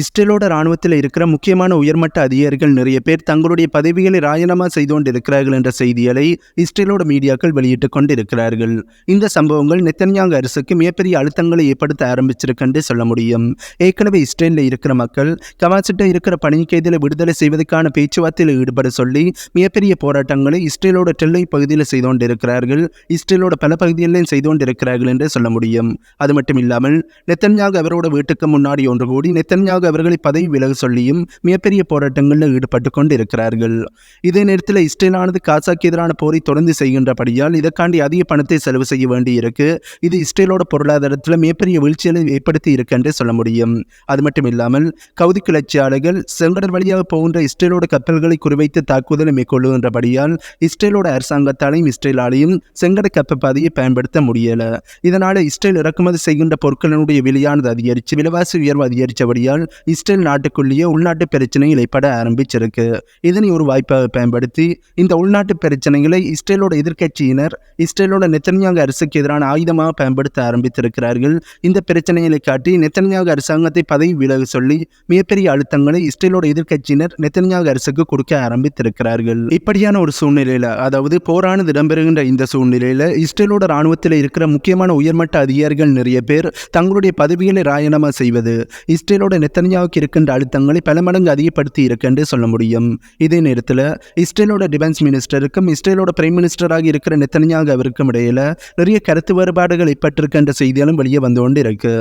இஸ்ரேலோட ராணுவத்தில் இருக்கிற முக்கியமான உயர்மட்ட அதிகாரிகள் நிறைய பேர் தங்களுடைய பதவிகளை ராஜினாமா செய்து கொண்டிருக்கிறார்கள் என்ற செய்திகளை இஸ்ரேலோட மீடியாக்கள் வெளியிட்டுக் கொண்டிருக்கிறார்கள். இந்த சம்பவங்கள் நெத்தன்யாங் அரசுக்கு மிகப்பெரிய அழுத்தங்களை ஏற்படுத்த ஆரம்பிச்சிருக்கென்று சொல்ல முடியும். ஏற்கனவே இஸ்ரேலில் இருக்கிற மக்கள் கவாச்சிட்ட இருக்கிற பணி விடுதலை செய்வதற்கான பேச்சுவார்த்தையில் ஈடுபட சொல்லி மிகப்பெரிய போராட்டங்களை இஸ்ரேலோட டெல்லை பகுதியில் செய்து கொண்டிருக்கிறார்கள். இஸ்ரேலோட பல பகுதிகளிலும் செய்து கொண்டிருக்கிறார்கள் என்று சொல்ல முடியும். அது மட்டும் இல்லாமல் நெத்தன்யாக் அவரோட வீட்டுக்கு முன்னாடி ஒன்று கூடி நெத்தன்யாக அவர்களை பதவி விலக சொல்லியும் மிகப்பெரிய போராட்டங்களில் ஈடுபட்டு கொண்டு இருக்கிறார்கள் இதே நேரத்தில் இஸ்ரேலானது காசாக்கு எதிரான போரை தொடர்ந்து செய்கின்றபடியால் இதற்காண்டி அதிக பணத்தை செலவு செய்ய வேண்டி இருக்கு இது இஸ்ரேலோட பொருளாதாரத்தில் மிகப்பெரிய வீழ்ச்சிகளை ஏற்படுத்தி இருக்கு என்று சொல்ல முடியும். அது மட்டும் இல்லாமல் கவுதி கிளர்ச்சியாளர்கள் செங்கடல் வழியாக போகின்ற இஸ்ரேலோட கப்பல்களை குறிவைத்து தாக்குதலை மேற்கொள்ளுகின்றபடியால் இஸ்ரேலோட அரசாங்கத்தாலையும் இஸ்ரேலாலையும் செங்கட கப்பல் பாதையை பயன்படுத்த முடியல. இதனால் இஸ்ரேல் இறக்குமதி செய்கின்ற பொருட்களினுடைய விலையானது அதிகரித்து விலைவாசி உயர்வு அதிகரித்தபடியால் இஸ்ரேல் நாட்டுக்குள்ளேயே உள்நாட்டு பிரச்சனைகள் ஏற்பட ஆரம்பிச்சிருக்கு. இதனை ஒரு வாய்ப்பாக பயன்படுத்தி இந்த உள்நாட்டு பிரச்சனைகளை இஸ்ரேலோட எதிர்க்கட்சியினர் இஸ்ரேலோட நெத்தன்யாங்க அரசுக்கு எதிரான ஆயுதமாக பயன்படுத்த ஆரம்பித்திருக்கிறார்கள். இந்த பிரச்சனைகளை காட்டி நெத்தன்யாக அரசாங்கத்தை பதவி விலக சொல்லி மிகப்பெரிய அழுத்தங்களை இஸ்ரேலோட எதிர்க்கட்சியினர் நெத்தன்யாக அரசுக்கு கொடுக்க ஆரம்பித்திருக்கிறார்கள். இப்படியான ஒரு சூழ்நிலையில அதாவது போரானது இடம்பெறுகின்ற இந்த சூழ்நிலையில் இஸ்ரேலோட ராணுவத்தில் இருக்கிற முக்கியமான உயர்மட்ட அதிகாரிகள் நிறைய பேர் தங்களுடைய பதவிகளை ராயணமாக செய்வது இஸ்ரேலோட நெத்தனியாவுக்கு இருக்கின்ற அழுத்தங்களை பல மடங்கு அதிகப்படுத்தி இருக்குன்னு சொல்ல முடியும். இதே நேரத்தில் இஸ்ரேலோட டிஃபென்ஸ் மினிஸ்டருக்கும் இஸ்ரேலோட பிரைம் மினிஸ்டராக இருக்கிற நெத்தனியாக அவருக்கும் இடையில நிறைய கருத்து வேறுபாடுகள் ஏற்பட்டிருக்கின்ற செய்திகளும் வெளியே வந்து கொண்டு இருக்கு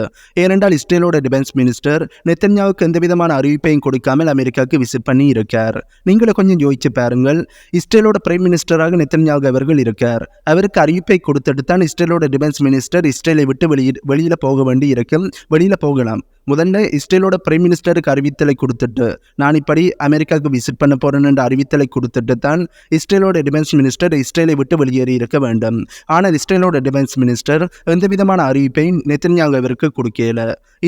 ஏனென்றால் இஸ்ரேலோட டிஃபென்ஸ் மினிஸ்டர் நெத்தன்யாவுக்கு எந்த விதமான அறிவிப்பையும் கொடுக்காமல் அமெரிக்காவுக்கு விசிட் பண்ணி இருக்கார். நீங்களும் கொஞ்சம் யோசிச்சு பாருங்கள் இஸ்ரேலோட பிரைம் மினிஸ்டராக நெத்தன்யாகு அவர்கள் இருக்கார். அவருக்கு அறிவிப்பை கொடுத்துட்டு தான் இஸ்ரேலோட டிஃபென்ஸ் மினிஸ்டர் இஸ்ரேலை விட்டு வெளியே வெளியில் போக வேண்டி இருக்கும் வெளியில் போகலாம். முதல்ல இஸ்ரேலோட பிரைம் மினிஸ்டருக்கு அறிவித்தலை கொடுத்துட்டு நான் இப்படி அமெரிக்காவுக்கு விசிட் பண்ண போறேன் என்ற அறிவித்தலை கொடுத்துட்டு தான் இஸ்ரேலோட டிஃபென்ஸ் மினிஸ்டர் இஸ்ரேலை விட்டு வெளியேறி இருக்க வேண்டும். ஆனால் இஸ்ரேலோட டிஃபென்ஸ் மினிஸ்டர் எந்த விதமான அறிவிப்பை நெத்தன்யாங் அவருக்கு கொடுக்கல.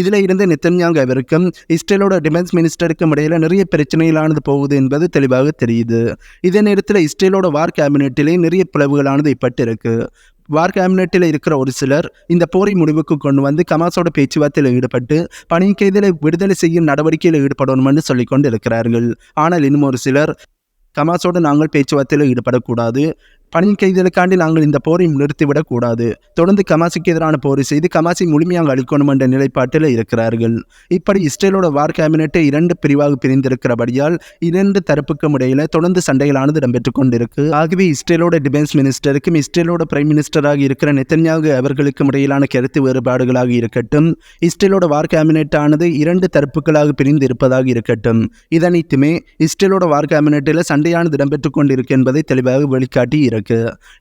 இதில் இருந்து நெத்தன்யாங் அவருக்கும் இஸ்ரேலோட டிஃபென்ஸ் மினிஸ்டருக்கும் இடையில நிறைய பிரச்சனைகளானது போகுது என்பது தெளிவாக தெரியுது. இதே நேரத்தில் இஸ்ரேலோட வார் கேபினெட்டிலே நிறைய பிளவுகளானது இப்பட்டு இருக்கு வார் கேபினெட்டில் இருக்கிற ஒரு சிலர் இந்த போரை முடிவுக்கு கொண்டு வந்து கமாஸோட பேச்சுவார்த்தையில் ஈடுபட்டு பணி விடுதலை செய்யும் நடவடிக்கையில் ஈடுபடணும்னு சொல்லிக்கொண்டு இருக்கிறார்கள். ஆனால் இன்னும் ஒரு சிலர் கமாஸோடு நாங்கள் பேச்சுவார்த்தையில் ஈடுபடக்கூடாது. பணி கைதலுக்காண்டி நாங்கள் இந்த போரை நிறுத்திவிடக்கூடாது. தொடர்ந்து கமாசிக்கு எதிரான போரை செய்து கமாசி முழுமையாக அளிக்கணும் என்ற நிலைப்பாட்டில் இருக்கிறார்கள். இப்படி இஸ்ரேலோட வார் கேபினெட்டை இரண்டு பிரிவாக பிரிந்திருக்கிறபடியால் இரண்டு தரப்புக்கும் இடையில தொடர்ந்து சண்டைகளானது இடம்பெற்றுக் கொண்டிருக்கு. ஆகவே இஸ்ரேலோட டிஃபென்ஸ் மினிஸ்டருக்கும் இஸ்ரேலோட பிரைம் மினிஸ்டராக இருக்கிற நெத்தன்யாகு அவர்களுக்கும் இடையிலான கருத்து வேறுபாடுகளாக இருக்கட்டும். இஸ்ரேலோட வார் கேபினெட் ஆனது இரண்டு தரப்புகளாக பிரிந்து இருப்பதாக இருக்கட்டும். இதனைத்துமே இஸ்ரேலோட வார் கேபினெட்டில் சண்டையானது இடம்பெற்றுக் கொண்டிருக்கு என்பதை தெளிவாக வெளிக்காட்டி இருக்கு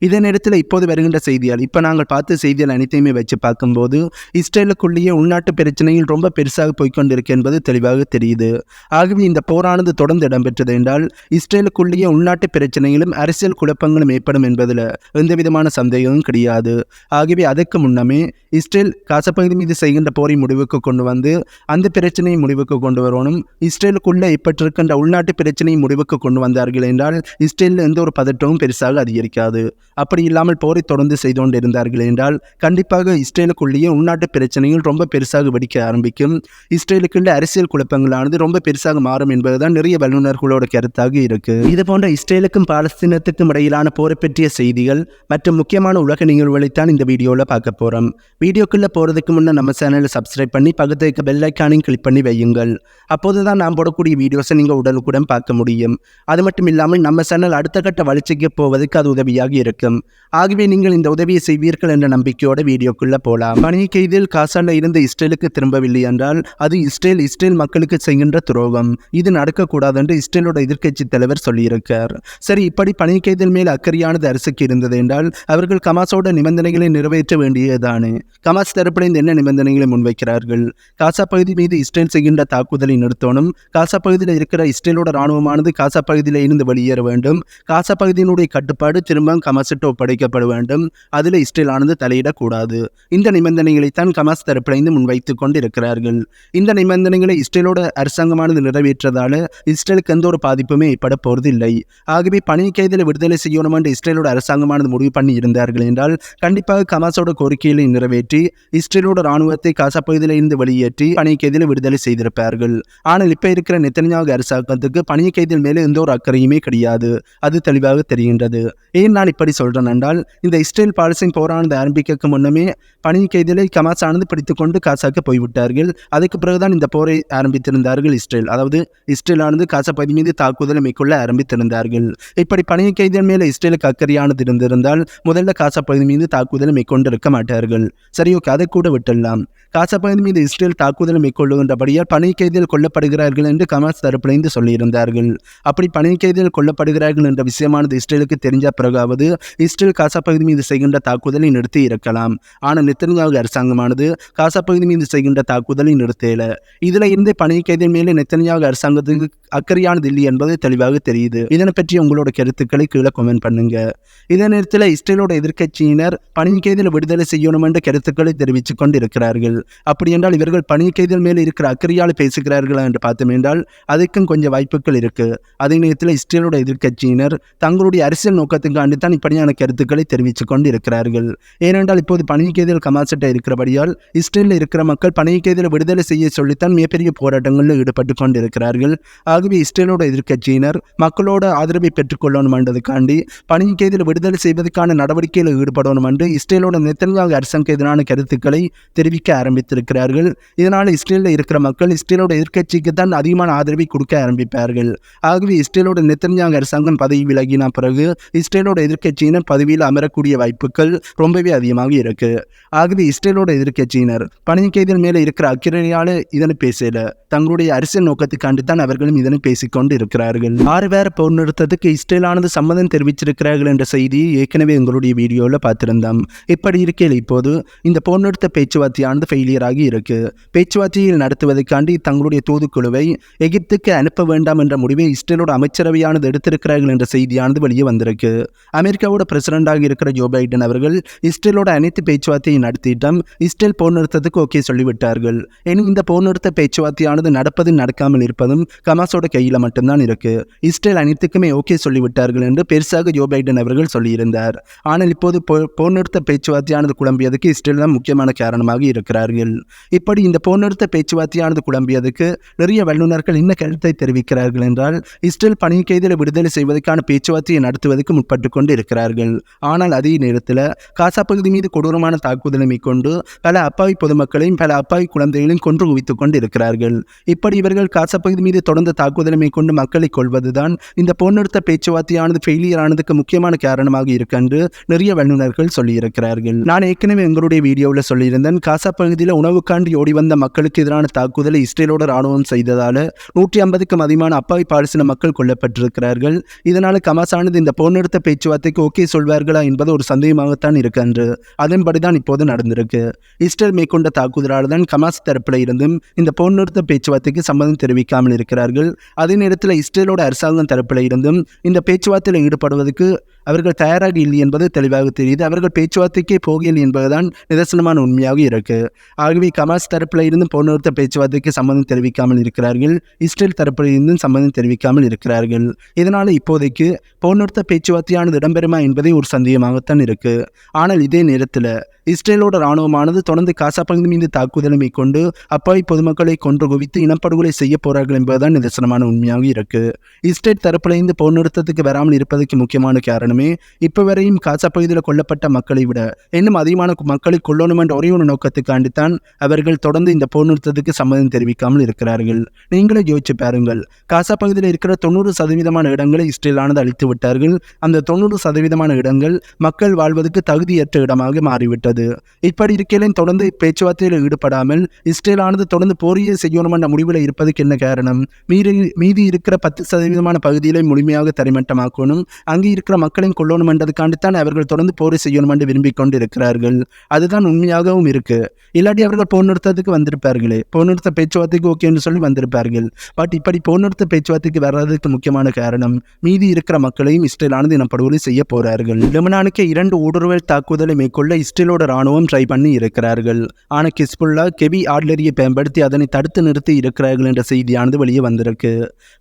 இதே நேரத்தில் இப்போது வருகின்ற செய்தியால் இப்போ நாங்கள் பார்த்த செய்திகள் அனைத்தையுமே வச்சு பார்க்கும்போது இஸ்ரேலுக்குள்ளேயே உள்நாட்டு பிரச்சனைகள் ரொம்ப பெருசாக போய்கொண்டிருக்கு என்பது தெளிவாக தெரியுது. ஆகவே இந்த போரானது தொடர்ந்து இடம்பெற்றது என்றால் இஸ்ரேலுக்குள்ளேயே உள்நாட்டு பிரச்சனைகளும் அரசியல் குழப்பங்களும் ஏற்படும் என்பதில் எந்த விதமான சந்தேகமும் கிடையாது. ஆகவே அதற்கு முன்னமே இஸ்ரேல் காசப்பகுதி மீது செய்கின்ற போரை முடிவுக்கு கொண்டு வந்து அந்த பிரச்சனையை முடிவுக்கு கொண்டு வரணும். இஸ்ரேலுக்குள்ளே ஏற்பட்டிருக்கின்ற உள்நாட்டு பிரச்சனையை முடிவுக்கு கொண்டு வந்தார்கள் என்றால் இஸ்ரேலில் எந்த ஒரு பதற்றமும் பெருசாக இருக்காது அப்படி இல்லாமல் போரை தொடர்ந்து செய்து கொண்டிருந்தார்கள் என்றால் கண்டிப்பாக இஸ்ரேலுக்குள்ளேயே உள்நாட்டு பிரச்சனைகள் ரொம்ப பெருசாக வெடிக்க ஆரம்பிக்கும். இஸ்ரேலுக்குள்ள அரசியல் குழப்பங்களானது ரொம்ப பெருசாக மாறும் என்பதுதான் நிறைய வல்லுநர்களோட கருத்தாக இருக்கு. இது போன்ற இஸ்ரேலுக்கும் பாலஸ்தீனத்துக்கும் இடையிலான போரை பற்றிய செய்திகள் மற்றும் முக்கியமான உலக நிகழ்வுகளைத்தான் இந்த வீடியோவில் பார்க்க போகிறோம் வீடியோக்குள்ளே போகிறதுக்கு முன்னே நம்ம சேனலை சப்ஸ்கிரைப் பண்ணி பக்கத்து இருக்க பெல் ஐக்கானையும் கிளிக் பண்ணி வையுங்கள். அப்போது தான் நாம் போடக்கூடிய வீடியோஸை நீங்கள் உடனுக்குடன் பார்க்க முடியும். அது மட்டும் இல்லாமல் நம்ம சேனல் அடுத்த கட்ட வளர்ச்சிக்கு போவதற்கு அது உதவியாக இருக்கும். ஆகவே நீங்கள் இந்த உதவியை செய்வீர்கள் என்ற நம்பிக்கையோட வீடியோக்குள்ளே போகலாம். பணி கைதில் காசால இருந்து இஸ்ரேலுக்கு திரும்பவில்லை என்றால் அது இஸ்ரேல் இஸ்ரேல் மக்களுக்கு செய்கின்ற துரோகம். இது நடக்கக்கூடாது என்று இஸ்ரேலோட எதிர்க்கட்சி தலைவர் சொல்லியிருக்கார். சரி இப்படி பணி கைதில் மேல் அக்கறையானது அரசுக்கு இருந்தது என்றால் அவர்கள் கமாஸோட நிபந்தனைகளை நிறைவேற்ற வேண்டியதுதானே? கமாஸ் தரப்பிலிருந்து என்ன நிபந்தனைகளை முன்வைக்கிறார்கள்? காசா பகுதி மீது இஸ்ரேல் செய்கின்ற தாக்குதலை நிறுத்தணும். காசா பகுதியில் இருக்கிற இஸ்ரேலோட ராணுவமானது காசா பகுதியில் இருந்து வெளியேற வேண்டும். காசா பகுதியினுடைய கட்டுப்பாடு திரும்ப கமாசிட்டு ஒப்படைக்கப்பட வேண்டும். அதில் இஸ்ரேலானது தலையிடக்கூடாது. இந்த நிபந்தனைகளைத்தான் கமாஸ் தரப்பிலிருந்து முன்வைத்துக் கொண்டிருக்கிறார்கள். இந்த நிபந்தனைகளை இஸ்ரேலோட அரசாங்கமானது நிறைவேற்றதால இஸ்ரேலுக்கு எந்த ஒரு பாதிப்புமே ஏற்பட போவதில்லை ஆகவே பணி கைதில் விடுதலை செய்யணும் என்று இஸ்ரேலோட அரசாங்கமானது முடிவு பண்ணி இருந்தார்கள் என்றால் கண்டிப்பாக கமாஸோட கோரிக்கைகளை நிறைவேற்றி இஸ்ரேலோட ராணுவத்தை காசா பகுதியிலிருந்து வெளியேற்றி பணி கைதில் விடுதலை செய்திருப்பார்கள். ஆனால் இப்ப இருக்கிற நெத்தனியாக அரசாங்கத்துக்கு பணி கைதில் மேலே எந்த ஒரு அக்கறையுமே கிடையாது. அது தெளிவாக தெரிகின்றது. ஏன் நான் இப்படி சொல்கிறேன் என்றால் இந்த இஸ்ரேல் பாலஸ்தீன் போரானது ஆரம்பிக்க முன்னமே பணி கைதிகளை கமாஸ் ஆனது பிடித்துக்கொண்டு காசாக்க போய்விட்டார்கள். அதுக்கு பிறகுதான் இந்த போரை ஆரம்பித்திருந்தார்கள் இஸ்ரேல். அதாவது இஸ்ரேலானது காசா பகுதி மீது தாக்குதலை மேற்கொள்ள ஆரம்பித்திருந்தார்கள். இப்படி பணி கைதிகள் மேலே இஸ்ரேலுக்கு அக்கறையானது இருந்திருந்தால் முதல்ல காசா பகுதி மீது தாக்குதலை மேற்கொண்டிருக்க மாட்டார்கள். சரி ஓகே அதை கூட விட்டுடலாம் காசா பகுதி மீது இஸ்ரேல் தாக்குதலை மேற்கொள்ளுகின்றபடியால் பணி கைதிகள் கொல்லப்படுகிறார்கள் என்று கமாஸ் தரப்பிலிருந்து சொல்லியிருந்தார்கள். அப்படி பணி கைதிகள் கொல்லப்படுகிறார்கள் என்ற விஷயமானது இஸ்ரேலுக்கு தெரிஞ்ச பிறகாவது இஸ்ரேல் காசா பகுதி மீது செய்கின்ற தாக்குதலை நிறுத்தி இருக்கலாம். ஆனால் நெத்தனியாக அரசாங்கமானது காசா பகுதி மீது செய்கின்ற தாக்குதலை நிறுத்தல. இதில் இருந்து பணி கைதின் மேலே நெத்தனியாக அரசாங்கத்துக்கு அக்கறையானது இல்லை என்பது தெளிவாக தெரியுது. இதனை பற்றி உங்களோட கருத்துக்களை கீழே கமெண்ட் பண்ணுங்க. இதே நேரத்தில் இஸ்ரேலோட எதிர்க்கட்சியினர் பணி கைதில் விடுதலை செய்யணும் என்ற கருத்துக்களை தெரிவித்துக் கொண்டிருக்கிறார்கள். அப்படி என்றால் இவர்கள் பணி கைதில் மேல் இருக்கிற அக்கறையால் பேசுகிறார்களா என்று பார்த்தோம் என்றால் அதுக்கும் கொஞ்சம் வாய்ப்புகள் இருக்கு. அதே நேரத்தில் இஸ்ரேலோட எதிர்க்கட்சியினர் தங்களுடைய அரசியல் நோக்கத்துக்காண்டி தான் இப்படியான கருத்துக்களை தெரிவித்துக் கொண்டு இருக்கிறார்கள் ஏனென்றால் இப்போது பணி கமாசட்டை இருக்கிறபடியால் இஸ்ரேலில் இருக்கிற மக்கள் பணி விடுதலை செய்ய சொல்லித்தான் மிகப்பெரிய போராட்டங்களில் ஈடுபட்டு கொண்டிருக்கிறார்கள். ஆகவே இஸ்ரேலோட எதிர்க்கட்சியினர் மக்களோட ஆதரவை பெற்றுக்கொள்ளணும் என்றதுக்காண்டி பணி விடுதலை செய்வதற்கான நடவடிக்கையில் ஈடுபடணும் என்று இஸ்ரேலோட நெத்தன்யாக அரசாங்க எதிரான கருத்துக்களை தெரிவிக்க ஆரம்பித்திருக்கிறார்கள். இதனால் இஸ்ரேலில் இருக்கிற மக்கள் இஸ்ரேலோட எதிர்க்கட்சிக்கு தான் அதிகமான ஆதரவை கொடுக்க ஆரம்பிப்பார்கள். ஆகவே இஸ்ரேலோட நெத்தன்யாக அரசாங்கம் பதவி விலகின பிறகு இஸ்ரேலோட எதிர்கட்சியினர் பதவியில் அமரக்கூடிய வாய்ப்புகள் ரொம்பவே அதிகமாக இருக்கு. ஆகவே இஸ்ரேலோட எதிர்க்கட்சியினர் பணி கைதில் மேலே இருக்கிற அக்கறையால இதனை பேசல. தங்களுடைய அரசியல் நோக்கத்துக்காண்டு தான் அவர்களும் இதனை பேசிக்கொண்டு இருக்கிறார்கள். ஆறு வேற போர் நிறுத்தத்துக்கு இஸ்ரேலானது சம்மதம் தெரிவிச்சிருக்கிறார்கள் என்ற செய்தியை ஏற்கனவே எங்களுடைய வீடியோவில் பார்த்திருந்தோம். இப்படி இருக்கையில் இப்போது இந்த போர் நிறுத்த பேச்சுவார்த்தையானது ஃபெயிலியர் ஆகி இருக்கு. பேச்சுவார்த்தையில் நடத்துவதற்காண்டி தங்களுடைய தூதுக்குழுவை எகிப்துக்கு அனுப்ப வேண்டாம் என்ற முடிவை இஸ்ரேலோட அமைச்சரவையானது எடுத்திருக்கிறார்கள் என்ற செய்தியானது வெளியே வந்திருக்கு. அமெரிக்காவோட பிரசிடண்டாக இருக்கிற ஜோ பைடன் அவர்கள் இஸ்ரேலோட அனைத்து பேச்சுவார்த்தையை நடத்திட்டம். இஸ்ரேல் போர் நிறுத்தத்துக்கு ஓகே சொல்லிவிட்டார்கள். எனினும் இந்த போர் நிறுத்த பேச்சுவார்த்தையானது நடப்பது நடக்காமல் இருப்பதும் கமாஸோட கையில் மட்டும்தான் இருக்கு. இஸ்ரேல் அனைத்துக்குமே ஓகே சொல்லிவிட்டார்கள் என்று பெருசாக ஜோ பைடன் அவர்கள் சொல்லியிருந்தார். ஆனால் இப்போது போர் நிறுத்த பேச்சுவார்த்தையானது குழம்பியதுக்கு இஸ்ரேல் தான் முக்கியமான காரணமாக இருக்கிறார்கள். இப்படி இந்த போர் நிறுத்த பேச்சுவார்த்தையானது குழம்பியதுக்கு நிறைய வல்லுநர்கள் என்ன கருத்தை தெரிவிக்கிறார்கள் என்றால் இஸ்ரேல் பணி கைதில் விடுதலை செய்வதற்கான பேச்சுவார்த்தையை நடத்துவதற்கு முற்பட்டு கொண்டு இருக்கிறார்கள் ஆனால் அதே நேரத்தில் காசா பகுதி மீது கொடூரமான தாக்குதலை மேற்கொண்டு பல அப்பாவி பொதுமக்களையும் பல அப்பாவி குழந்தைகளையும் கொன்று குவித்துக் கொண்டு இருக்கிறார்கள் இப்படி இவர்கள் காசா பகுதி மீது தொடர்ந்து தாக்குதலை மேற்கொண்டு மக்களை கொள்வதுதான் இந்த போர் பேச்சுவார்த்தையானது ஃபெயிலியர் ஆனதுக்கு முக்கியமான காரணமாக இருக்கென்று நிறைய வல்லுநர்கள் சொல்லியிருக்கிறார்கள். நான் ஏற்கனவே எங்களுடைய வீடியோவில் சொல்லியிருந்தேன் காசா பகுதியில் உணவுக்காண்டி ஓடி வந்த மக்களுக்கு எதிரான தாக்குதலை இஸ்ரேலோட ராணுவம் செய்ததால் நூற்றி ஐம்பதுக்கும் அதிகமான அப்பாவி பாலசின மக்கள் கொல்லப்பட்டிருக்கிறார்கள். இதனால் கமாசானது இந்த போர் பேச்சுவார்த்தைக்கு ஓகே சொல்வார்களா என்பது ஒரு சந்தேகமாகத்தான் இருக்கன்று அதன்படி தான் இப்போது நடந்திருக்கு. இஸ்டர் மேற்கொண்ட தாக்குதலால் தான் கமாஸ் தரப்பில் இருந்தும் இந்த போர் நிறுத்த பேச்சுவார்த்தைக்கு சம்மதம் தெரிவிக்காமல் இருக்கிறார்கள். அதே நேரத்தில் இஸ்ரேலோட அரசாங்கம் தரப்பில் இருந்தும் இந்த பேச்சுவார்த்தையில் ஈடுபடுவதற்கு அவர்கள் தயாராக இல்லை என்பது தெளிவாக தெரியுது. அவர்கள் பேச்சுவார்த்தைக்கே போகவில்லை என்பதுதான் நிதர்சனமான உண்மையாக இருக்கு. ஆகவே கமாஸ் தரப்பில் இருந்தும் போர் பேச்சுவார்த்தைக்கு சம்மதம் தெரிவிக்காமல் இருக்கிறார்கள். இஸ்ரேல் தரப்பில் இருந்தும் சம்மதம் தெரிவிக்காமல் இருக்கிறார்கள். இதனால் இப்போதைக்கு போர் பேச்சுவார்த்தையானது இடம்பெறுமா என்பதே ஒரு சந்தேகமாகத்தான் இருக்கு. ஆனால் இதே நேரத்தில் இஸ்ரேலோட ராணுவமானது தொடர்ந்து காசா பகுதி மீது தாக்குதலை மேற்கொண்டு அப்பாவி பொதுமக்களை கொன்று குவித்து இனப்படுகொலை செய்ய போறார்கள் என்பதுதான் நிதர்சனமான உண்மையாக இருக்கு. இஸ்ரேல் தரப்பிலிருந்து போர் நிறுத்தத்துக்கு வராமல் இருப்பதற்கு முக்கியமான காரணம் இப்போ வரையும் காசா பகுதியில் கொல்லப்பட்ட மக்களை விட இன்னும் அதிகமான மக்களை கொல்லணும் என்ற ஒரே ஒரு நோக்கத்துக்காண்டி தான் அவர்கள் தொடர்ந்து இந்த போர் நிறுத்தத்துக்கு சம்மதம் தெரிவிக்காமல் இருக்கிறார்கள். நீங்களே யோசிச்சு பாருங்கள். காசா பகுதியில் இருக்கிற தொண்ணூறு சதவீதமான இடங்களை இஸ்ரேலானது அழித்து விட்டார்கள். அந்த தொண்ணூறு சதவீதமான இடங்கள் மக்கள் வாழ்வதற்கு தகுதியற்ற இடமாக மாறிவிட்டது. இப்படி இருக்கையிலும் தொடர்ந்து பேச்சுவார்த்தையில் ஈடுபடாமல் இஸ்ரேலானது தொடர்ந்து போரியை செய்யணும் என்ற முடிவில் இருப்பதற்கு என்ன காரணம்? மீறி மீதி இருக்கிற பத்து சதவீதமான பகுதிகளை முழுமையாக தரைமட்டமாக்கணும். அங்கே இருக்கிற மக்களை மக்களையும் கொள்ளணும் என்றதுக்காண்டித்தான் அவர்கள் தொடர்ந்து போர் செய்யணும் என்று விரும்பி கொண்டிருக்கிறார்கள். அதுதான் உண்மையாகவும் இருக்கு. இல்லாட்டி அவர்கள் போர் நிறுத்தத்துக்கு வந்திருப்பார்களே. போர் நிறுத்த பேச்சுவார்த்தைக்கு ஓகேன்னு சொல்லி வந்திருப்பார்கள். பட் இப்படி போர் நிறுத்த பேச்சுவார்த்தைக்கு வராததுக்கு முக்கியமான காரணம் மீதி இருக்கிற மக்களையும் இஸ்ரேலானது இனப்படுகொலை செய்ய போறார்கள். லெபனானுக்கு இரண்டு ஊடுருவல் தாக்குதலை மேற்கொள்ள இஸ்ரேலோட ராணுவம் ட்ரை பண்ணி இருக்கிறார்கள். ஆனால் கிஸ்புல்லா கெவி ஆட்லரியை பயன்படுத்தி அதனை தடுத்து நிறுத்தி இருக்கிறார்கள் என்ற செய்தியானது வெளியே வந்திருக்கு.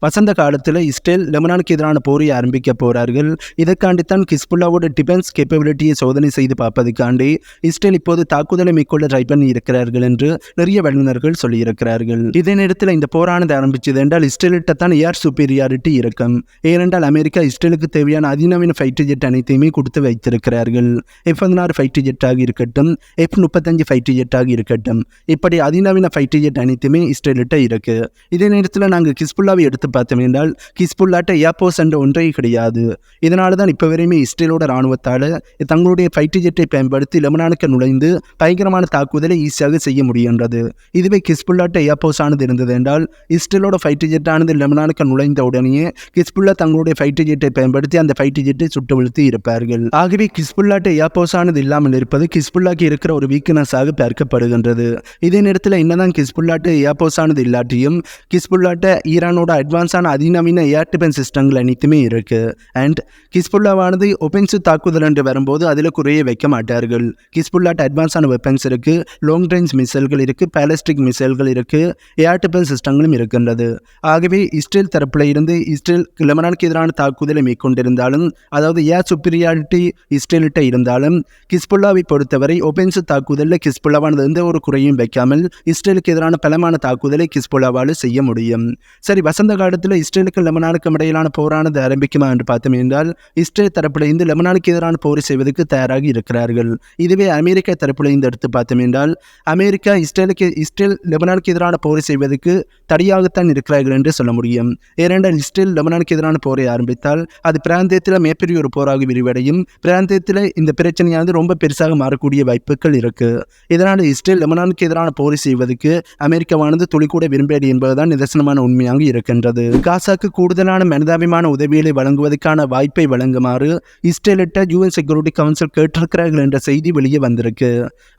வசந்த காலத்தில் இஸ்ரேல் லெபனானுக்கு எதிரான போரை ஆரம்பிக்க போறார்கள். இதற்கான இதற்காண்டித்தான் ஹிஸ்புல்லாவோட டிஃபென்ஸ் கேப்பபிலிட்டியை சோதனை செய்து பார்ப்பதற்காண்டி இஸ்ரேல் இப்போது தாக்குதலை மேற்கொள்ள ட்ரை பண்ணி இருக்கிறார்கள் என்று நிறைய வல்லுநர்கள் சொல்லியிருக்கிறார்கள். இதே நேரத்தில் இந்த போரானது ஆரம்பிச்சது என்றால் இஸ்ரேலிட்ட தான் ஏர் சுப்பீரியாரிட்டி இருக்கும் ஏனென்றால் அமெரிக்கா இஸ்ரேலுக்கு தேவையான அதிநவீன ஃபைட்டர் ஜெட் அனைத்தையுமே கொடுத்து வைத்திருக்கிறார்கள். எஃப் பதினாறு ஃபைட்டர் ஜெட்டாக இருக்கட்டும் எஃப் முப்பத்தஞ்சு ஃபைட்டர் ஜெட்டாக இருக்கட்டும் இப்படி அதிநவீன ஃபைட்டர் ஜெட் அனைத்துமே இஸ்ரேலிட்ட இருக்கு. இதே நேரத்தில் நாங்கள் கிஸ்புல்லாவை எடுத்து பார்த்தோம் என்றால் கிஸ்புல்லாட்ட ஏர்போர்ஸ் என்ற ஒன்றே கிடையாது. இதனால தான் இப்போ வரையுமே இஸ்ரேலோட ராணுவத்தால் தங்களுடைய ஃபைட்டர் ஜெட்டை பயன்படுத்தி லெபனானுக்கு நுழைந்து பயங்கரமான தாக்குதலை ஈஸியாக செய்ய முடிகின்றது. இதுவே கிஸ்புல்லாட்ட ஏர்போர்ஸ் ஆனது இருந்தது என்றால் இஸ்ரேலோட ஃபைட்டர் ஆனது லெபனானுக்கு நுழைந்த உடனேயே கிஸ்புல்லா தங்களுடைய ஃபைட்டர் ஜெட்டை பயன்படுத்தி அந்த ஃபைட்டர் ஜெட்டை சுட்டு வீழ்த்தி இருப்பார்கள். ஆகவே கிஸ்புல்லாட்ட ஏர்போர்ஸ் ஆனது இல்லாமல் இருப்பது கிஸ்புல்லாக்கு இருக்கிற ஒரு வீக்னஸாக பார்க்கப்படுகின்றது. இதே நேரத்தில் என்னதான் கிஸ்புல்லாட்டு ஏர்போர்ஸ் ஆனது இல்லாட்டியும் கிஸ்புல்லாட்ட ஈரானோட அட்வான்ஸான அதிநவீன ஏர் டிஃபென்ஸ் சிஸ்டங்கள் அனைத்துமே இருக்கு. அண்ட் ஹிஸ்புல்லாவானது ஒபென்சிவ் தாக்குதல் என்று வரும்போது அதில் குறைய வைக்க மாட்டார்கள். கிஸ்புல்லாட்ட அட்வான்ஸான வெப்பன்ஸ் இருக்குது லாங் ரேஞ்ச் மிசைல்கள் இருக்குது பேலஸ்டிக் மிசைல்கள் இருக்குது ஏர் டிஃபென்ஸ் சிஸ்டங்களும் இருக்கின்றது. ஆகவே இஸ்ரேல் தரப்பில் இருந்து இஸ்ரேல் லெபனானுக்கு எதிரான தாக்குதலை மேற்கொண்டிருந்தாலும் அதாவது ஏர் சுப்பீரியாரிட்டி இஸ்ரேலிட்ட இருந்தாலும் ஹிஸ்புல்லாவை பொறுத்தவரை ஒபென்சிவ் தாக்குதலில் ஹிஸ்புல்லாவானது எந்த ஒரு குறையும் வைக்காமல் இஸ்ரேலுக்கு எதிரான பலமான தாக்குதலை ஹிஸ்புல்லாவால் செய்ய முடியும். சரி வசந்த காலத்தில் இஸ்ரேலுக்கு லெபனானுக்கும் இடையிலான போரானது ஆரம்பிக்குமா என்று பார்த்தோம் என்றால் இஸ்ரேல் தரப்பில் தரப்பிலிருந்து லெபனானுக்கு எதிரான போர் செய்வதற்கு தயாராக இருக்கிறார்கள். இதுவே அமெரிக்கா தரப்பிலிருந்து எடுத்து பார்த்தோம் என்றால் அமெரிக்கா இஸ்ரேலுக்கு இஸ்ரேல் லெபனானுக்கு எதிரான போர் செய்வதற்கு தடையாகத்தான் இருக்கிறார்கள் என்று சொல்ல முடியும். ஏனென்றால் இஸ்ரேல் லெபனானுக்கு எதிரான போரை ஆரம்பித்தால் அது பிராந்தியத்தில் மிகப்பெரிய ஒரு போராக விரிவடையும். பிராந்தியத்தில் இந்த பிரச்சனையானது ரொம்ப பெருசாக மாறக்கூடிய வாய்ப்புகள் இருக்கு. இதனால் இஸ்ரேல் லெபனானுக்கு எதிரான போர் செய்வதற்கு அமெரிக்காவானது துளிக்கூட விரும்பியது என்பதுதான் நிதர்சனமான உண்மையாக இருக்கின்றது. காசாக்கு கூடுதலான மனிதாபிமான உதவிகளை வழங்குவதற்கான வாய்ப்பை வழங்கும் வழங்குமாறு இஸ்ரேலிட்ட யூஎன் செக்யூரிட்டி கவுன்சில் கேட்டிருக்கிறார்கள் என்ற செய்தி வெளியே வந்திருக்கு.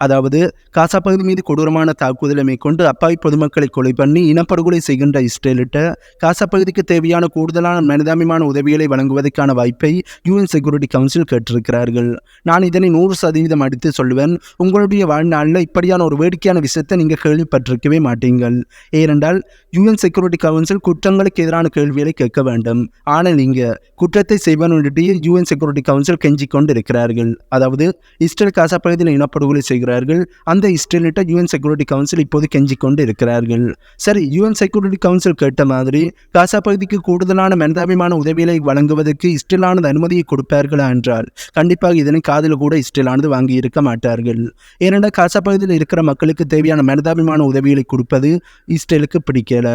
அதாவது காசா பகுதி மீது கொடூரமான தாக்குதலை மேற்கொண்டு அப்பாவி பொதுமக்களை கொலை பண்ணி இனப்படுகொலை செய்கின்ற இஸ்ரேலிட்ட காசா பகுதிக்கு தேவையான கூடுதலான மனிதாபிமான உதவிகளை வழங்குவதற்கான வாய்ப்பை யூஎன் செக்யூரிட்டி கவுன்சில் கேட்டிருக்கிறார்கள். நான் இதனை நூறு சதவீதம் அடித்து சொல்லுவேன். உங்களுடைய வாழ்நாளில் இப்படியான ஒரு வேடிக்கையான விஷயத்தை நீங்கள் கேள்விப்பட்டிருக்கவே மாட்டீங்கள். ஏனென்றால் யூஎன் செக்யூரிட்டி கவுன்சில் குற்றங்களுக்கு எதிரான கேள்விகளை கேட்க வேண்டும். ஆனால் இங்கே குற்றத்தை செய்வனுடைய யூஎன் செக்யூரிட்டி கவுன்சில் கெஞ்சி கொண்டிருக்கிறார்கள் அதாவது இஸ்ரேல் காசா பகுதியில் இனப்படுகொலை செய்கிறார்கள். அந்த இஸ்ரேலிட்ட யூஎன் செக்யூரிட்டி கவுன்சில் இப்போது கெஞ்சி கொண்டு இருக்கிறார்கள் சரி யூஎன் செக்யூரிட்டி கவுன்சில் கேட்ட மாதிரி காசா பகுதிக்கு கூடுதலான மனிதாபிமான உதவிகளை வழங்குவதற்கு இஸ்ரேலானது அனுமதியை கொடுப்பார்களா என்றால் கண்டிப்பாக இதனை காதில் கூட இஸ்ரேலானது வாங்கி இருக்க மாட்டார்கள். ஏனென்றால் காசா பகுதியில் இருக்கிற மக்களுக்கு தேவையான மனிதாபிமான உதவிகளை கொடுப்பது இஸ்ரேலுக்கு பிடிக்கல.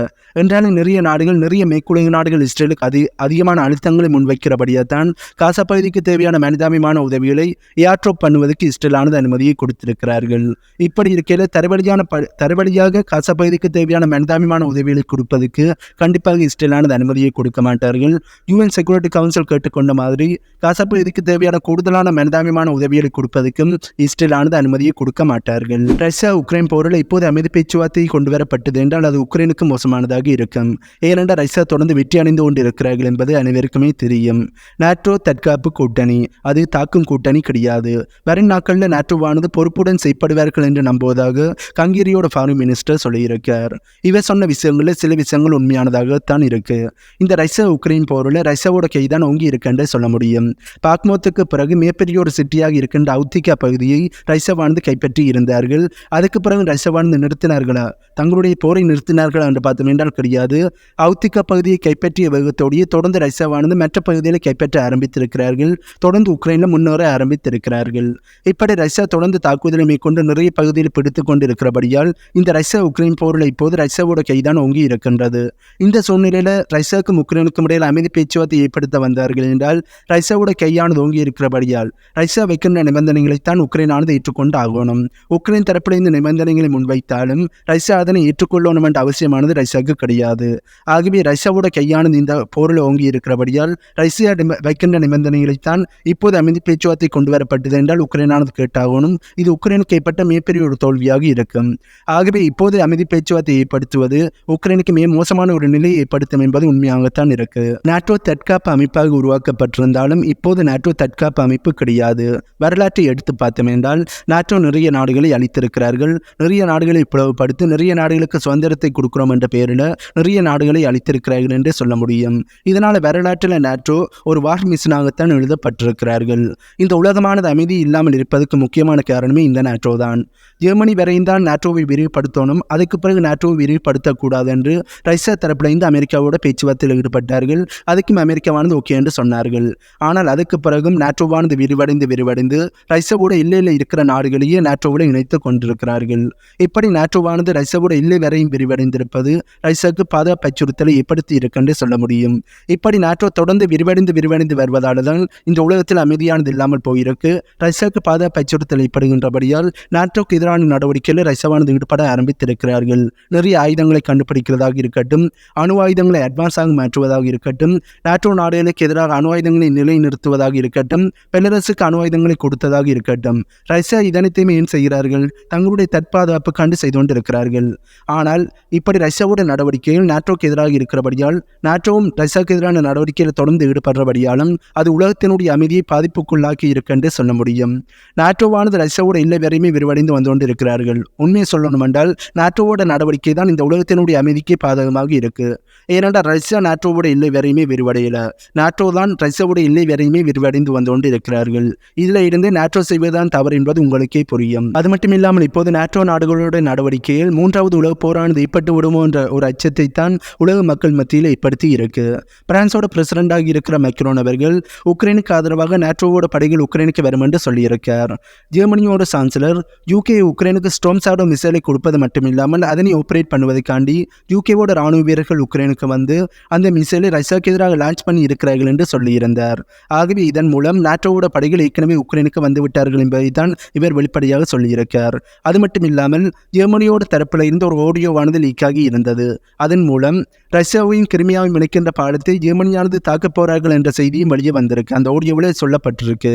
என்றாலும் நிறைய நாடுகள் நிறைய மேற்குலக நாடுகள் இஸ்ரேலுக்கு அதி அதிகமான அழுத்தங்களை முன்வைக்கிறபடியாக தான் காசா பகுதிக்கு தேவையான மனிதாபிமான உதவிகளை ஏர்ட்ரோப் பண்ணுவதற்கு இஸ்ரேலானது அனுமதியை கொடுத்திருக்கிறார்கள். இப்படி இருக்கையில் தரவழியான ப தரவழியாக காசா பகுதிக்கு தேவையான மனிதாபிமான உதவிகளை கொடுப்பதற்கு கண்டிப்பாக இஸ்ரேலானது அனுமதியை கொடுக்க மாட்டார்கள். யூஎன் செக்யூரிட்டி கவுன்சில் கேட்டுக்கொண்ட மாதிரி காசா பகுதிக்கு தேவையான கூடுதலான மனிதாபிமான உதவிகளை கொடுப்பதற்கும் இஸ்ரேலானது அனுமதியை கொடுக்க மாட்டார்கள். ரஷ்யா உக்ரைன் போரில் இப்போது அமைதி பேச்சுவார்த்தை கொண்டு வரப்பட்டது என்றால் அது உக்ரைனுக்கு மோசமானதாக இருக்கும். ஏனென்றால் ரஷ்யா தொடர்ந்து வெற்றி அடைந்து கொண்டிருக்கிறார்கள் என்பது அனைவருக்குமே தெரியும். நாட்டோ தற்காப்பு கூட்டணி. அது தாக்கும் கூட்டணி கிடையாது. வரும் நாட்களில் நேற்றுவானது பொறுப்புடன் செயற்படுவார்கள் என்று நம்புவதாக கங்கேரியோட ஃபாரின் மினிஸ்டர் சொல்லியிருக்கார். இவர் சொன்ன விஷயங்களில் சில விஷயங்கள் உண்மையானதாகத்தான் இருக்கு. இந்த ரஷ்யா உக்ரைன் போரில் ரஷ்யாவோட கைதான் ஓங்கி இருக்குன்னு சொல்ல முடியும். பாக்மோத்துக்கு பிறகு மிகப்பெரிய ஒரு சிட்டியாக இருக்கின்ற அவுத்திகா பகுதியை ரஷ்யாவானது கைப்பற்றி இருந்தார்கள். அதுக்கு பிறகு ரஷ்யாவானது நிறுத்தினார்களா? தங்களுடைய போரை நிறுத்தினார்களா என்று பார்த்தோம் என்றால் கிடையாது. அவுத்திகா பகுதியை கைப்பற்றிய வேகத்தோடையே தொடர்ந்து ரஷ்யாவானது மற்ற பகுதியில் கைப்பற்ற ஆரம்பித்திருக்கிறார்கள். தொடர்ந்து உக்ரைனில் முன்னேற ஆரம்பித்திருக்கிறார்கள். இப்படி ரஷ்யா தொடர்ந்து தாக்குதலை மேற்கொண்டு நிறைய பகுதியில் பிடித்து கொண்டிருக்கிறபடியால் இந்த ரஷ்யா உக்ரைன் போரில் இப்போது ரஷ்யாவோட கைதான் ஓங்கி இருக்கின்றது. இந்த சூழ்நிலையில் ரஷ்யாவுக்கும் உக்ரைனுக்கும் இடையில் அமைதி பேச்சுவார்த்தை ஏற்படுத்த வந்தார்கள் என்றால் ரஷ்யாவோட கையானது ஓங்கி இருக்கிறபடியால் ரஷ்யா வைக்கின்ற நிபந்தனைகளைத்தான் உக்ரைனானது ஏற்றுக்கொண்டு ஆகணும். உக்ரைன் தரப்பில் இந்த நிபந்தனைகளை முன்வைத்தாலும் ரஷ்யா அதனை ஏற்றுக்கொள்ளணும் என்ற அவசியமானது ரஷ்யாவுக்கு கிடையாது. ஆகவே ரஷ்யாவோட கையானது இந்த போரில் ஓங்கி இருக்கிறபடியால் ரஷ்யா வைக்கின்ற நிபந்தனைகளைத்தான் இப்போது அமைதி பேச்சுவார்த்தை கொண்டு வரப்பட்டது என்றால் உக்ரைனானது கேட்டாகணும். இது உக்ரைனுக்கு ஏற்பட்ட மிகப்பெரிய ஒரு தோல்வியாக இருக்கும். ஆகவே இப்போது அமைதி பேச்சுவார்த்தை ஏற்படுத்துவது உக்ரைனுக்கு மிக மோசமான ஒரு நிலையை ஏற்படுத்தும் என்பது உண்மையாகத்தான் இருக்கு. நாட்டோ தற்காப்பு அமைப்பாக உருவாக்கப்பட்டிருந்தாலும் இப்போது நாட்டோ தற்காப்பு அமைப்பு கிடையாது. வரலாற்றை எடுத்து பார்த்தோம் என்றால் நாட்டோ நிறைய நாடுகளை அளித்திருக்கிறார்கள் நிறைய நாடுகளை பிளவுபடுத்தி நிறைய நாடுகளுக்கு சுதந்திரத்தை கொடுக்கிறோம் என்ற பெயரில் நிறைய நாடுகளை அளித்திருக்கிறார்கள் என்று சொல்ல முடியும். இதனால் வரலாற்றில் நாட்டோ ஒரு வார் மிஷனாகத்தான் எழுதப்பட்டிருக்கிறார்கள். இந்த உலகமானது அமைதி இல்லாமல் இருப்பதற்கு முக்கியமான காரணமே இந்த நாட்டோ தான் ஜெர்மனி வரையும் தான் நேட்டோவை விரிவுபடுத்தணும் அதுக்கு பிறகு நேட்டோவை விரிவுபடுத்தக்கூடாது என்று ரஷ்யா தரப்பிலிருந்து அமெரிக்காவோட பேச்சுவார்த்தையில் ஈடுபட்டார்கள். அதுக்கும் அமெரிக்காவானது ஓகே என்று சொன்னார்கள். ஆனால் அதுக்கு பிறகும் நேட்டோவானது விரிவடைந்து விரிவடைந்து ரஷ்யாவோட எல்லையில் இருக்கிற நாடுகளையே நேட்டோவோட இணைத்து கொண்டிருக்கிறார்கள். இப்படி நேட்டோவானது ரஷ்யாவோட எல்லை வரையும் விரிவடைந்திருப்பது ரஷ்யாவுக்கு பாதுகாப்பு அச்சுறுத்தலை ஏற்படுத்தி இருக்கென்று சொல்ல முடியும். இப்படி நேட்டோ தொடர்ந்து விரிவடைந்து விரிவடைந்து வருவதால் தான் இந்த உலகத்தில் அமைதியானது இல்லாமல் போயிருக்கு. ரஷ்யாவுக்கு பாதுகாப்பு அச்சுறுத்தல் ஏற்படுகின்றபடியால் நாட்டோக்கு எதிரான நடவடிக்கையில் ரஷ்யாவானது ஈடுபட ஆரம்பித்திருக்கிறார்கள். நிறைய ஆயுதங்களை கண்டுபிடிக்கிறதாக இருக்கட்டும் அணு ஆயுதங்களை அட்வான்ஸாக மாற்றுவதாக இருக்கட்டும் நாட்டோ நாடுகளுக்கு எதிராக அணு ஆயுதங்களை நிலைநிறுத்துவதாக இருக்கட்டும் பெலரசுக்கு அணு ஆயுதங்களை கொடுத்ததாக இருக்கட்டும் ரஷ்யா இதனைத்தையுமே ஏன் செய்கிறார்கள்? தங்களுடைய தற்பாதுகாப்பு கண்டு செய்து கொண்டிருக்கிறார்கள். ஆனால் இப்படி ரஷ்யாவோட நடவடிக்கையில் நாட்டோக்கு எதிராக இருக்கிறபடியால் நாட்டோவும் ரஷ்யாவுக்கு எதிரான நடவடிக்கையில் தொடர்ந்து ஈடுபடுறபடியாலும் அது உலகத்தினுடைய அமைதியை பாதிப்புக்குள்ளாக்கி இருக்கென்று சொல்ல முடியும். நாட்டோவானது ரஷ்யாவோட இல்லை வரையுமே விரிவடைந்து வந்து கொண்டிருக்கிறார்கள். உண்மையை சொல்லணும் என்றால் நாட்டோவோட நடவடிக்கை தான் இந்த உலகத்தினுடைய அமைதிக்கு பாதகமாக இருக்கு. ஏனென்றால் ரஷ்யா நாட்டோவோட இல்லை வரையுமே விரிவடையல. நாட்டோ தான் ரஷ்யாவோட இல்லை வரையுமே விரிவடைந்து வந்து கொண்டு இருக்கிறார்கள் இதில் இருந்து நாட்டோ செய்வதுதான் தவறு என்பது உங்களுக்கே புரியும். அது மட்டும் இல்லாமல் இப்போது நாட்டோ நாடுகளோட நடவடிக்கையில் மூன்றாவது உலக போரானது ஏற்பட்டு விடுமோ என்ற ஒரு அச்சத்தை தான் உலக மக்கள் மத்தியில் ஏற்படுத்தி இருக்கு. பிரான்ஸோட பிரசிடண்டாக இருக்கிற மைக்ரோன் அவர்கள் உக்ரைனுக்கு ஆதரவாக நாட்டோவோட படைகள் உக்ரைனுக்கு வரும் என்று சொல்லியிருக்கார். ஜெர்மனியோட சான்சலர் யூகே உக்ரைனுக்கு ஸ்டோம் சாடோ மிசைலை கொடுப்பது மட்டுமில்லாமல் அதனை ஆப்ரேட் பண்ணுவதைக்காண்டி யூகேவோட ராணுவ வீரர்கள் உக்ரைனுக்கு வந்து அந்த மிசைலை ரஷ்யாவுக்கு எதிராக லான்ச் பண்ணி இருக்கிறார்கள் என்று சொல்லியிருந்தார். ஆகவே இதன் மூலம் நாட்டோவோட படைகள் ஏற்கனவே உக்ரைனுக்கு வந்து விட்டார்கள் என்பதை தான் இவர் வெளிப்படையாக சொல்லியிருக்கார். அது மட்டும் இல்லாமல் ஜெர்மனியோட தரப்பில் இருந்து ஒரு ஆடியோவானது லீக் ஆகி இருந்தது. அதன் மூலம் ரஷ்யாவையும் கிருமியாவையும் இணைக்கின்ற பாடத்தை ஜெர்மனியானது தாக்கப் போகிறார்கள் என்ற செய்தியும் வெளியே வந்திருக்கு. அந்த ஆடியோவில் சொல்லப்பட்டிருக்கு.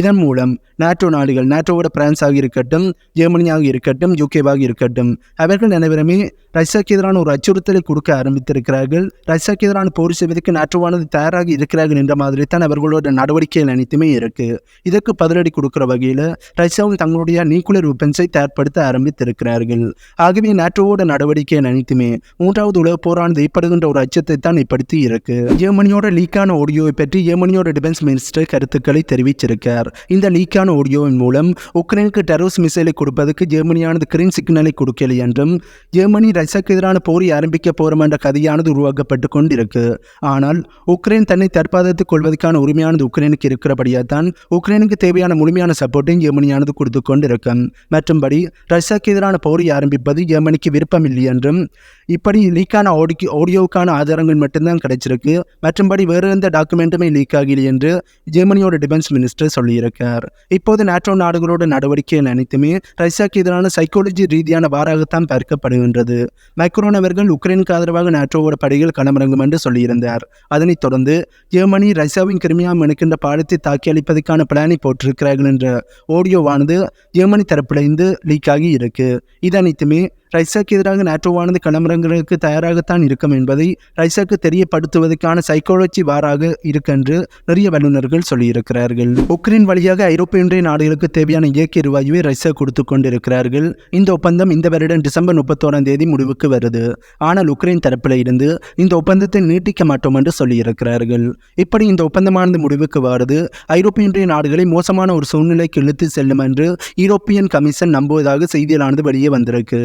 இதன் மூலம் நாட்டோ நாடுகள் நாட்டோவோட பிரான்ஸாக இருக்கட்டும் ஜெர்மனியாக இருக்கட்டும் யூகேவாக இருக்கட்டும் அவர்கள் அனைவருமே ரஷ்யாவுக்கு எதிரான ஒரு அச்சுறுத்தலை கொடுக்க ஆரம்பித்திருக்கிறார்கள். ரஷ்யாவுக்கு எதிரான போர் செய்வதற்கு நாட்டோவானது தயாராக இருக்கிறார்கள் என்ற மாதிரி தான் அவர்களோட நடவடிக்கைகள் அனைத்துமே இருக்கு. இதற்கு பதிலடி கொடுக்குற வகையில் ரஷ்யாவும் தங்களுடைய நியூக்ளியர் வெப்பன்ஸை தயார்படுத்த ஆரம்பித்திருக்கிறார்கள். ஆகவே நாட்டோவோட நடவடிக்கைகள் அனைத்துமே மூன்றாவது உலக போரானது ஏற்படுகின்ற ஒரு அச்சத்தை தான் ஏற்படுத்தி இருக்கு. ஜெர்மனியோட லீக்கான ஆடியோவை பற்றி ஜெர்மனியோட டிஃபென்ஸ் மினிஸ்டர் கருத்துக்களை தெரிவிச்சிருக்கார். இந்த லீக்கான ஆடியோவின் மூலம் உக்ரைனுக்கு டெரோஸ் மிசைலை கொடுப்ப கொடுப்பதற்கு ஜெர்மனியானது கிரீன் சிக்னலை கொடுக்கல என்றும் ஜெர்மனி ரஷ்யாவுக்கு எதிரான போரை ஆரம்பிக்க போறோம் என்ற கதையானது உருவாக்கப்பட்டு கொண்டிருக்கு. ஆனால் உக்ரைன் தன்னை தற்பாதத்துக் கொள்வதற்கான உரிமையானது உக்ரைனுக்கு இருக்கிறபடியா தான் உக்ரைனுக்கு தேவையான முழுமையான சப்போர்ட்டையும் ஜெர்மனியானது கொடுத்து கொண்டிருக்கும். மற்றும்படி ரஷ்யாவுக்கு எதிரான போரை ஆரம்பிப்பது ஜெர்மனிக்கு விருப்பமில்லை என்றும் இப்படி லீக்கான ஆடிக்கு ஆடியோவுக்கான ஆதாரங்கள் மட்டும்தான் கிடைச்சிருக்கு. மற்றும்படி வேறு எந்த டாக்குமெண்ட்டுமே லீக் ஆகலை என்று ஜெர்மனியோட டிஃபென்ஸ் மினிஸ்டர் சொல்லியிருக்கார். இப்போது நாட்டோ நாடுகளோட நடவடிக்கைகள் அனைத்துமே ரஷ்யாவுக்கு எதிரான சைக்காலஜி ரீதியான வாராகத்தான் பார்க்கப்படுகின்றது. மைக்ரோன் அவர்கள் உக்ரைனுக்கு ஆதரவாக நாட்டோவோட படைகள் களமிறங்கும் என்று சொல்லியிருந்தார். அதனைத் தொடர்ந்து ஜெர்மனி ரஷ்யாவின் கிருமியாம் மெனுக்கின்ற பாடத்தை தாக்கி அளிப்பதற்கான பிளானை போட்டிருக்கிறார்கள் என்ற ஆடியோவானது ஜெர்மனி தரப்பிலிருந்து லீக் ஆகி இருக்கு. இது அனைத்துமே ரைசாக்கு எதிராக நாட்டோவானது களமிறங்களுக்கு தயாராகத்தான் இருக்கும் என்பதை ரைசாக்கு தெரியப்படுத்துவதற்கான சைக்காலஜி வாராக இருக்கென்று நிறைய வல்லுநர்கள் சொல்லியிருக்கிறார்கள். உக்ரைன் வழியாக ஐரோப்பிய ஒன்றிய நாடுகளுக்கு தேவையான இயற்கை எரிவாயுவை ரஷ்யா கொடுத்து கொண்டிருக்கிறார்கள். இந்த ஒப்பந்தம் இந்த வருடம் டிசம்பர் முப்பத்தோராம் தேதி முடிவுக்கு வருது. ஆனால் உக்ரைன் தரப்பில் இருந்து இந்த ஒப்பந்தத்தை நீட்டிக்க மாட்டோம் என்று சொல்லியிருக்கிறார்கள். இப்படி இந்த ஒப்பந்தமானது முடிவுக்கு வருது. ஐரோப்பிய ஒன்றிய நாடுகளை மோசமான ஒரு சூழ்நிலைக்கு இழுத்து செல்லும் என்று யூரோப்பியன் கமிஷன் நம்புவதாக செய்தியானது வெளியே வந்திருக்கு.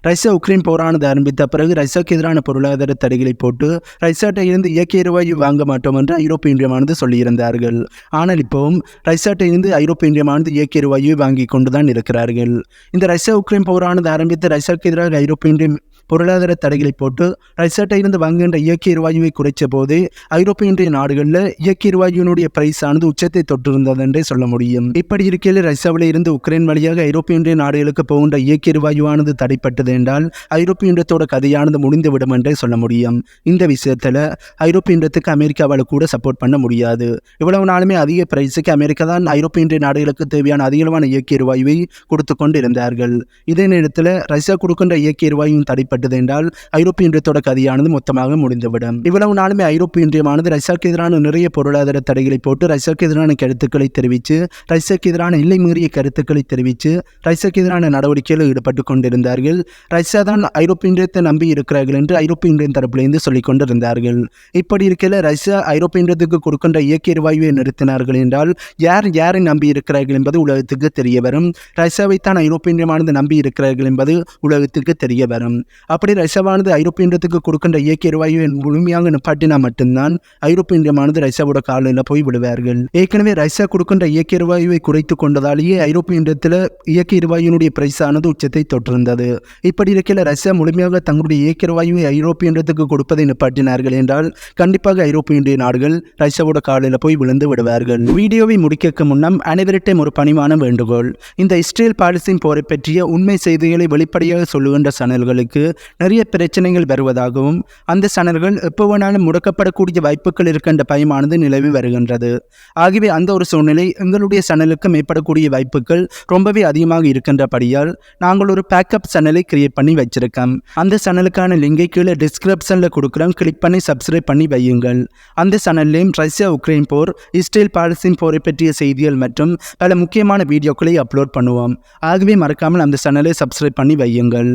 ரஷ்யா உக்ரைன் போரானது ஆரம்பித்த பிறகு ரஷ்யாவுக்கு எதிரான பொருளாதார தடைகளை போட்டு ரஷ்யாட்டை இருந்து இயற்கை எரிவாயு வாங்க மாட்டோம் என்று ஐரோப்பிய ஒன்றியமானது சொல்லியிருந்தார்கள். ஆனால் இப்போவும் ரஷ்யாட்டை இருந்து ஐரோப்பிய ஒன்றியமானது இயற்கை எரிவாயுவை வாங்கி கொண்டுதான் இருக்கிறார்கள். இந்த ரஷ்யா உக்ரைன் போரானது ஆரம்பித்து ரஷ்யாவுக்கு எதிராக ஐரோப்பிய ஒன்றியம் பொருளாதார தடைகளை போட்டு ரஷ்யாட்டை இருந்து வாங்குகின்ற இயற்கை எரிவாயுவை குறைச்ச போது ஐரோப்பிய இன்றைய நாடுகளில் இயற்கை எரிவாயுவினுடைய பிரைஸ் ஆனது உச்சத்தை தொட்டிருந்தது என்றே சொல்ல முடியும். இப்படி இருக்கையில் ரஷ்யாவில் இருந்து உக்ரைன் வழியாக ஐரோப்பிய இன்றைய நாடுகளுக்கு போகின்ற இயற்கை எரிவாயுவானது தடைப்பட்டது என்றால் ஐரோப்பிய இன்றத்தோட கதையானது முடிந்துவிடும் என்றே சொல்ல முடியும். இந்த விஷயத்தில் ஐரோப்பிய இன்றத்துக்கு அமெரிக்காவால் கூட சப்போர்ட் பண்ண முடியாது. இவ்வளவு நாளுமே அதிக பிரைஸுக்கு அமெரிக்கா தான் ஐரோப்பிய இன்றைய நாடுகளுக்கு தேவையான அதிகளவான இயற்கை எரிவாயுவை கொடுத்து கொண்டு இருந்தார்கள் இதே நேரத்தில் ரஷ்யா கொடுக்கின்ற இயற்கை எரிவாயுவும் ஏற்பட்டது என்றால் ஐரோப்பிய இன்றியத்தோட கதையானது மொத்தமாக முடிந்துவிடும். இவ்வளவு நாளுமே ஐரோப்பிய இன்றியமானது ரஷ்யாவுக்கு எதிரான நிறைய பொருளாதார தடைகளை போட்டு ரஷ்யாவுக்கு எதிரான கருத்துக்களை தெரிவித்து ரஷ்யாவுக்கு எதிரான எல்லை மீறிய கருத்துக்களை தெரிவித்து ரஷ்யாவுக்கு எதிரான நடவடிக்கையில் ஈடுபட்டு கொண்டிருந்தார்கள். ரஷ்யா தான் ஐரோப்பிய இன்றியத்தை நம்பி இருக்கிறார்கள் என்று ஐரோப்பிய இன்றியம் தரப்பிலிருந்து சொல்லிக் கொண்டிருந்தார்கள். இப்படி இருக்கையில் ரஷ்யா ஐரோப்பிய இன்றத்துக்கு கொடுக்கின்ற இயற்கை எரிவாயுவை நிறுத்தினார்கள் என்றால் யார் யாரை நம்பி இருக்கிறார்கள் என்பது உலகத்துக்கு தெரிய வரும் ரஷ்யாவை தான் ஐரோப்பிய இன்றியமானது நம்பி இருக்கிறார்கள் என்பது உலகத்துக்கு தெரிய வரும் அப்படி ரஷ்யாவானது ஐரோப்பியன்றத்துக்கு கொடுக்கின்ற இயற்கை எரிவாயுவை முழுமையாக நிப்பாட்டினா மட்டும்தான் ஐரோப்பிய ஒன்றியமானது ரஷ்யாவோட காலையில் போய் விடுவார்கள். ஏற்கனவே ரஷ்யா கொடுக்கின்ற இயற்கை எரிவாயுவை குறைத்து கொண்டதாலேயே ஐரோப்பிய ஒன்றியத்தில் இயற்கை எரிவாயுனுடைய பிரைஸ் ஆனது உச்சத்தை தொற்றிருந்தது. இப்படி இருக்கையில் ரஷ்யா முழுமையாக தங்களுடைய இயற்கை எரிவாயுவை ஐரோப்பியன்றத்துக்கு கொடுப்பதை நிப்பாட்டினார்கள் என்றால் கண்டிப்பாக ஐரோப்பியன்றிய நாடுகள் ரஷ்யாவோட காலையில் போய் விழுந்து விடுவார்கள். வீடியோவை முடிக்க முன்னம் அனைவரிட்டையும் ஒரு பணிவான வேண்டுகோள். இந்த இஸ்ரேல் பாலஸ்தீன் போரை பற்றிய உண்மை செய்திகளை வெளிப்படையாக சொல்லுகின்ற சேனல்களுக்கு நிறைய பிரச்சனைகள் வருவதாகவும் அந்த சேனல்கள் எப்போ வேணாலும் முடக்கப்படக்கூடிய வாய்ப்புகள் இருக்கின்ற பயமானது நிலவி வருகின்றது. ஆகவே அந்த ஒரு சூழ்நிலை எங்களுடைய சேனலுக்கு மேற்படக்கூடிய வாய்ப்புகள் ரொம்பவே அதிகமாக இருக்கின்றபடியால் நாங்கள் ஒரு பேக்கப் சேனலை கிரியேட் பண்ணி வச்சிருக்கோம். அந்த சேனலுக்கான லிங்கை கீழே டிஸ்கிரிப்ஷனில் கொடுக்குறோம். கிளிக் பண்ணி சப்ஸ்கிரைப் பண்ணி வையுங்கள். அந்த சேனல்லையும் ரஷ்யா உக்ரைன் போர் இஸ்ரேல் பாலஸ்தீன் போரை பற்றிய செய்திகள் மற்றும் பல முக்கியமான வீடியோக்களை அப்லோட் பண்ணுவோம். ஆகவே மறக்காமல் அந்த சேனலை சப்ஸ்கிரைப் பண்ணி வையுங்கள்.